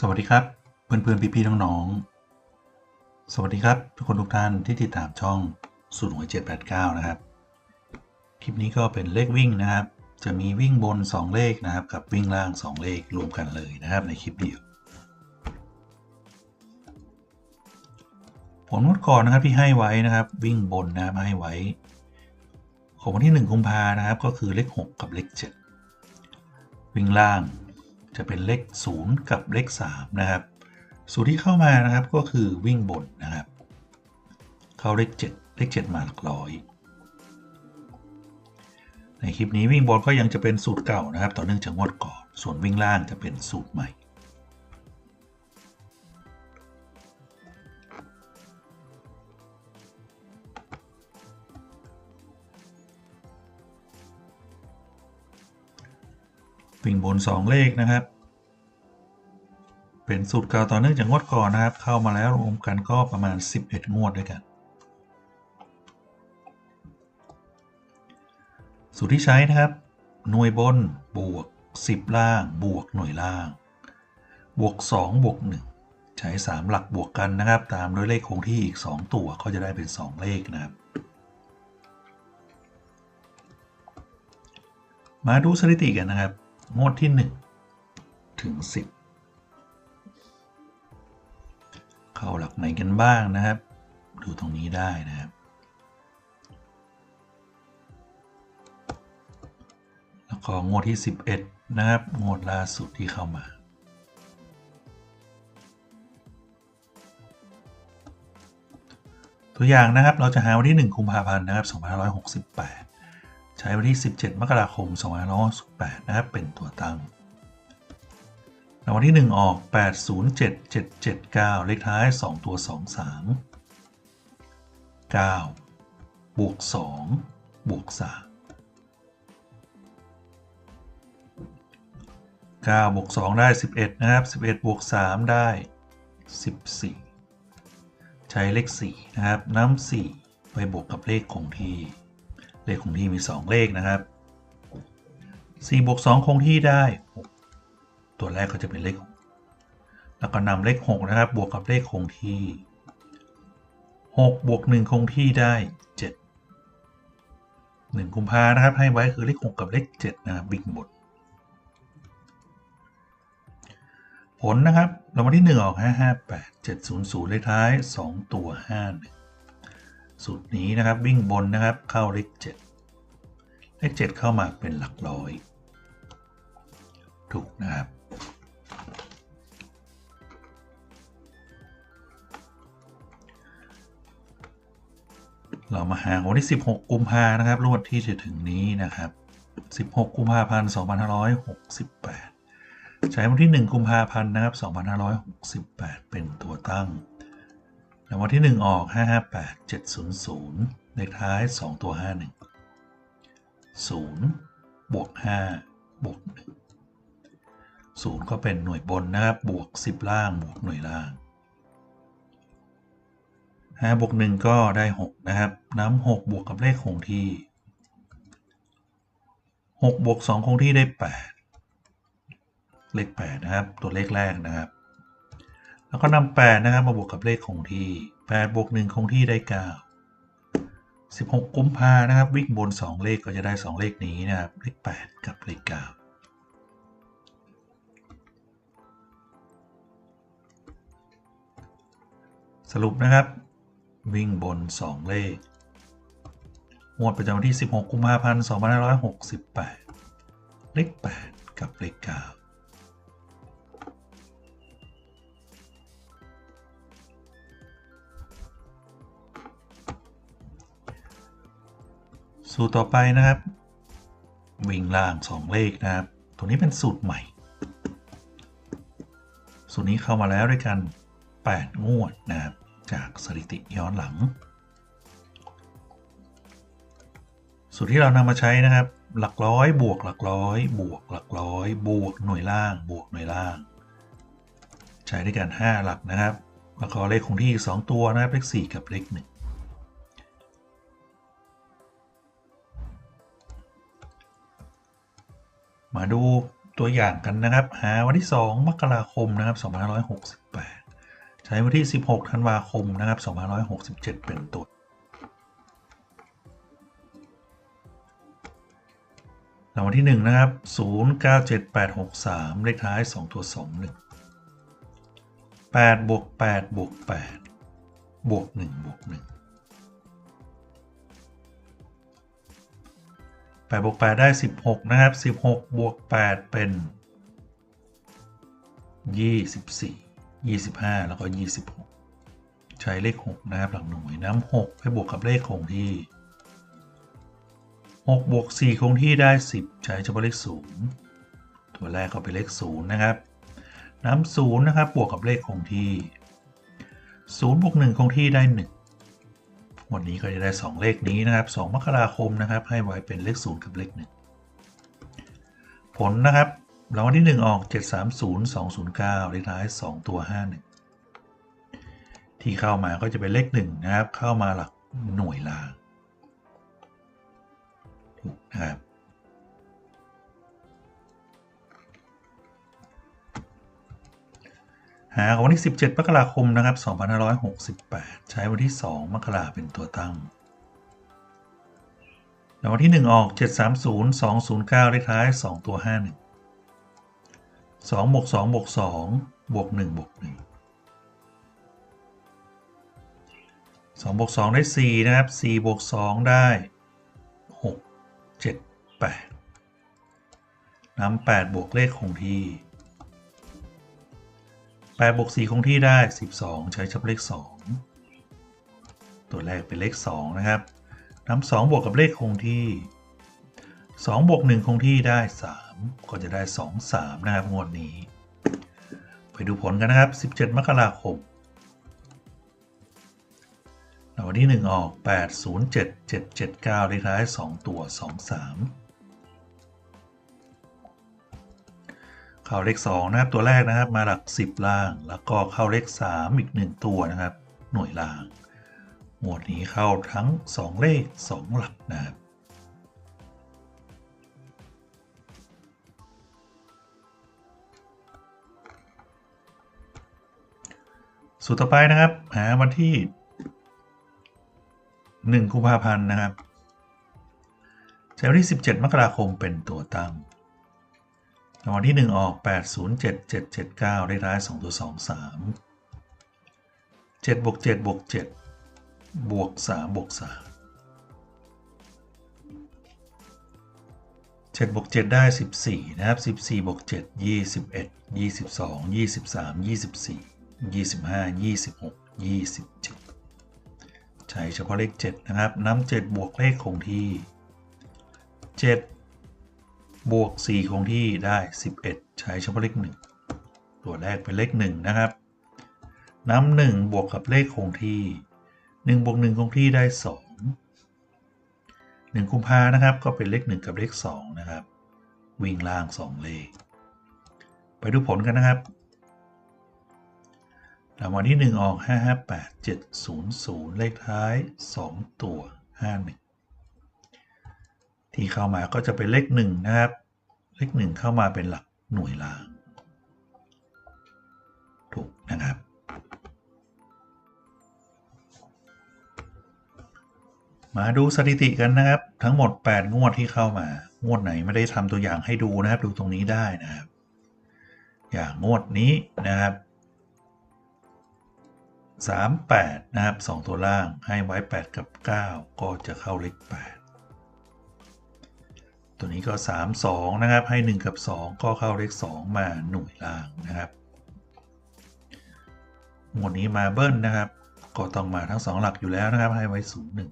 สวัสดีครับ เพื่อนๆพี่ๆน้องๆ สวัสดีครับทุกคนทุกท่านที่ติดตามช่องสูตรหวย789 นะครับ คลิปนี้ก็เป็นเลขวิ่งนะครับ จะมีวิ่งบน 2 เลขนะครับ กับวิ่งล่าง 2 เลขรวมกันเลยนะครับในคลิปเดียว ผลงวดก่อนนะครับที่ให้ไว้นะครับวิ่งบนนะครับให้ไว้ ของวันที่1กุมภานะครับก็คือเลข 6 กับเลข 7 วิ่งล่าง จะเป็นเลข 0 กับเลข3นะครับสูตรที่เข้ามานะครับก็คือวิ่งบนนะครับ เข้าเลข 7 เลข 7 มาหลักร้อย ในคลิปนี้วิ่งบนก็ยังจะเป็นสูตรเก่านะครับ ต่อเนื่องจากงวดก่อน ส่วนวิ่งล่างจะเป็นสูตรใหม่ วิ่งบน 2 เลขนะครับ เป็นสูตรเก่าต่อเนื่องจากงวดก่อนนะครับ เข้ามาแล้วรวมกันก็ประมาณ 11 งวดด้วยกัน สูตรที่ใช้นะครับ หน่วยบนบวก 10 ล่าง บวกหน่วยล่าง บวก 2 บวก 1 ใช้ 3 หลักบวกกันนะครับ ตามด้วยเลขคงที่อีก 2 ตัวก็จะได้เป็น 2 เลขนะครับมาดูสถิติกันนะครับ งวดที่ 1 ถึง 10 เข้าหลักไหนกันบ้างนะครับ ดูตรงนี้ได้นะครับ แล้วก็งวดที่ 11 นะครับ งวดล่าสุดที่เข้ามาตัวอย่างนะครับเราจะหาวันที่ 1 กุมภาพันธ์นะครับ2568 ช้วันที่ 17 มกราคม 2568นะครับเป็นตัวตั้งรางวัลที่ 1 ออก 807779 เลขท้าย 2 ตัว 23 9 บวก 2 บวก 3 9 บวก 2 ได้ 11 นะครับ 11 บวก 3 ได้ 14 ใช้เลข 4 นะครับน้ำ4 ไปบวกกับเลขคงที่ เลขคงที่มี 2 เลขนะครับ4บวก2คงที่ได้ 6 ตัวแรกก็จะเป็นเลข แล้วก็นำเลข 6 นะครับ บวกกับเลขคงที่ 6 บวก 1 คงที่ได้ 7 1กุมภานะครับ ให้ไว้คือเลข 6 กับเลข 7 นะครับวิ่งบนผลนะครับรางวัลที่ 1 ออก 558 700 เลขท้าย 2 ตัว 51 สูตรนี้นะครับวิ่งบนนะครับเข้าเลข7 เลข7เข้ามาเป็นหลักร้อย ถูกนะครับเรามาหาวันที่ 16 กุมภานะครับรวดที่จะถึงนี้นะครับ 16 กุมภาพันธ์ 2568 ใช้วันที่ 1 กุมภาพันธ์นะครับ 2568 เป็นตัวตั้ง แล้ววันที่ 1 ออก 558 700 เลขท้าย 2 ตัว 51 0 บวก 5 บวก 1 0 ก็เป็นหน่วยบนนะครับ บวก 10 ล่าง บวกหน่วยล่าง 5 บวก 1 ก็ได้ 6 นะครับ น้ำ 6 บวกกับเลขคงที่ 6 บวก 2 คงที่ได้ 8 เลข 8 นะครับ ตัวเลขแรกนะครับ แล้วก็นำแปดนะครับ มาบวกกับเลขคงที่แปดบวกหนึ่งคงที่ได้เก้าสิบหกกุมภานะครับ วิ่งบนสองเลขก็จะได้สองเลขนี้นะครับ เลขแปดกับเลขเก้าสรุปนะครับ วิ่งบน 2 เลขงวดประจำวันที่ 16 กุมภาพันธ์ 2568 เลข 8 กับเลข 9 สูตรต่อไปนะครับ วิ่งล่าง 2 เลขนะครับ ตัวนี้เป็นสูตรใหม่ สูตรนี้เข้ามาแล้วด้วยกัน 8 งวดนะครับ จากสถิติย้อนหลัง สูตรที่เรานำมาใช้นะครับ หลักร้อยบวกหลักร้อย บวกหลักร้อย บวกหน่วยล่าง บวกหน่วยล่าง ใช้ด้วยกัน 5 หลักนะครับแล้วก็เลขคงที่ 2 ตัวนะครับเลข4กับเลข1 มาดูตัวอย่างกันนะครับ หาวันที่ 2 มกราคมนะครับ2568 ใช้วันที่ 16 ธันวาคมนะครับ2567 เป็นตัวรางวัลที่ 1 นะครับ 097863 เลขท้าย 2 ตัว 21 8บวก8บวก8บวก1บวก1 8บวก8ได้ 16 นะครับ 16 บวก 8 เป็น 24 25 แล้วก็ 26 ใช้เลข 6 นะครับ หลักหน่วยน้ำ6ให้บวกกับเลขคงที่ 6 บวก 4 คงที่ได้ 10 ใช้เฉพาะเลข 0 ตัวแรกก็เป็นเลข 0 นะครับ น้ำ0นะครับ บวกกับเลขคงที่ 0 บวก 1 คงที่ได้ 1 วันนี้ก็จะได้ 2 เลขนี้นะครับ2มกราคมนะครับ ให้ไว้เป็นเลข 0 กับเลข 1 ผลนะครับรางวัลที่ 1 ออก 730 209 เลขท้าย 2 ตัว 51 ที่เข้ามาก็จะเป็นเลข 1 นะครับ เข้ามาหลักหน่วยลางถูกนะครับ หาของวันที่ 17 มกราคมนะครับ 2568 ใช้วันที่ 2 มกราเป็นตัวตั้งแล้ววันที่ 1 ออก 730 209 เลขท้าย 2 ตัว 51 2บวก2บวก2บวก1บวก1 2บวก2ได้ 4 นะครับ4บวก2ได้ 6 7 8นำ8บวกเลขคงที่ 8บวก4คงที่ได้ 12 ใช้เฉพาะเลข 2 ตัวแรกเป็นเลข 2 นะครับนำ2บวกกับเลขคงที่2บวก1คงที่ได้ 3 ก็จะได้ 2 3 นะครับ งวดนี้ ไปดูผลกันนะครับ 17 มกราคมวันที่ 1 ออก 8 0 7 7 7 9เลขท้าย 2 ตัว 2 3 เข้าเลข2นะครับตัวแรกนะครับมาหลัก 10 ล่าง แล้วก็เข้าเลข 3 อีก 1 ตัวนะครับ หน่วยล่าง หมวดนี้เข้าทั้ง 2 เลข 2 หลักนะครับสูตรต่อไปนะครับ หาวันที่ 1 กุมภาพันธ์นะครับใช้วันที่ 17 มกราคมเป็นตัวตั้ง รางวัลที่ 1 ออก 807779เลขท้าย2ตัว2 3 7บวก7บวก7บวก3บวก3 7บวก7ได้ 14 นะครับ 14บวก7 21 22 23 24 25 26 27 ใช้เฉพาะเลข 7 นะครับน้ำ7บวกเลขคงที่ 7 บวก 4 คงที่ได้ 11 ใช้เฉพาะเลข 1 ตัวแรกเป็นเลข 1 นะครับน้ำ1บวกกับเลขคงที่ 1 บวก 1 คงที่ได้ 2 1 กุมภานะครับ ก็เป็นเลข 1 กับเลข 2 นะครับ วิ่งล่าง 2 เลข ไปดูผลกันนะครับรางวัลที่ 1 ออก 558 700 เลขท้าย 2 ตัว 51 ที่เข้ามาก็จะเป็นเลขหนึ่งนะครับ เลขหนึ่งเข้ามาเป็นหลักหน่วยล่าง ถูกนะครับ มาดูสถิติกันนะครับ ทั้งหมด 8 งวดที่เข้ามา งวดไหนไม่ได้ทำตัวอย่างให้ดูนะครับ ดูตรงนี้ได้นะครับ อย่างงวดนี้นะครับ38 นะครับ 2 ตัวล่างให้ไว้ 8 กับ 9 ก็จะเข้าเลข8 ตัวนี้ก็ 3 2 นะครับ ให้ 1 กับ 2 ก็เข้าเลข 2 มาหน่วยล่างนะครับงวดนี้มาเบิ้ลนะครับ ก็ต้องมาทั้ง 2 หลักอยู่แล้วนะครับ ให้ไว้ 0 1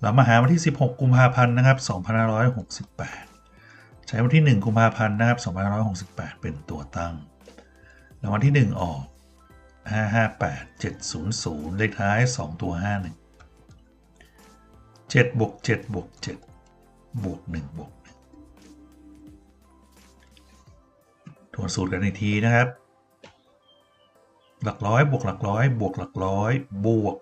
เรามาหาวันที่ 16 กุมภาพันธ์นะครับ2568 ใช้วันที่ 1 กุมภาพันธ์นะครับ2568 เป็นตัวตั้งแล้ววันที่ 1 ออก 558 700 เลขท้าย 2 ตัว 51 7บวก7บวก7บวก1บวก1ทวนสูตรกันอีกทีนะครับ หลักร้อยบวกหลักร้อยบวกหลักร้อยบวก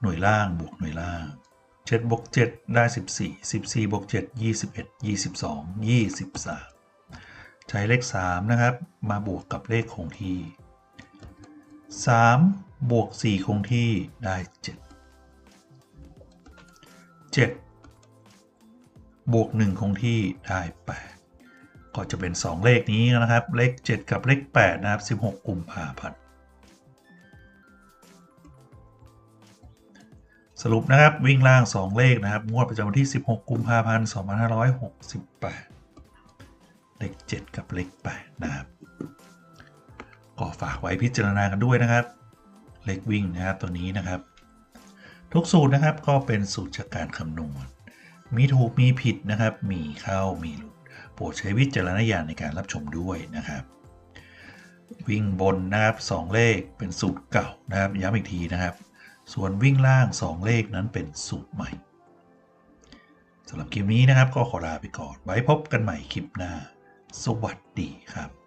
หน่วยล่างบวกหน่วยล่าง7บวก7ได้ 14 14บวก7 21 22 23 ใช้เลข 3 นะครับ มาบวกกับเลขคงที่ 3 บวก 4 คงที่ได้ 7 7 บวก 1 คงที่ได้ 8 ก็จะเป็น 2 เลขนี้นะครับ เลข 7 กับเลข 8 นะครับ 16 กุมภาพันธ์สรุปนะครับ วิ่งล่าง 2 เลขนะครับ งวดประจำวันที่ 16 กุมภาพันธ์ 2568 เลข 7 กับเลข 8 นะครับ ก็ฝากไว้พิจารณากันด้วยนะครับ เลขวิ่งนะครับตัวนี้นะครับ ทุกสูตรนะครับก็เป็นสูตรจากการคำนวณ มีถูกมีผิดนะครับ มีเข้ามีหลุด โปรดใช้วิจารณญาณในการรับชมด้วยนะครับ วิ่งบนนะครับ2เลขเป็นสูตรเก่านะครับย้ำอีกทีนะครับ ส่วนวิ่งล่าง 2 เลขนั้นเป็นสูตรใหม่สำหรับคลิปนี้นะครับก็ขอลาไปก่อน ไว้พบกันใหม่คลิปหน้า สวัสดีครับ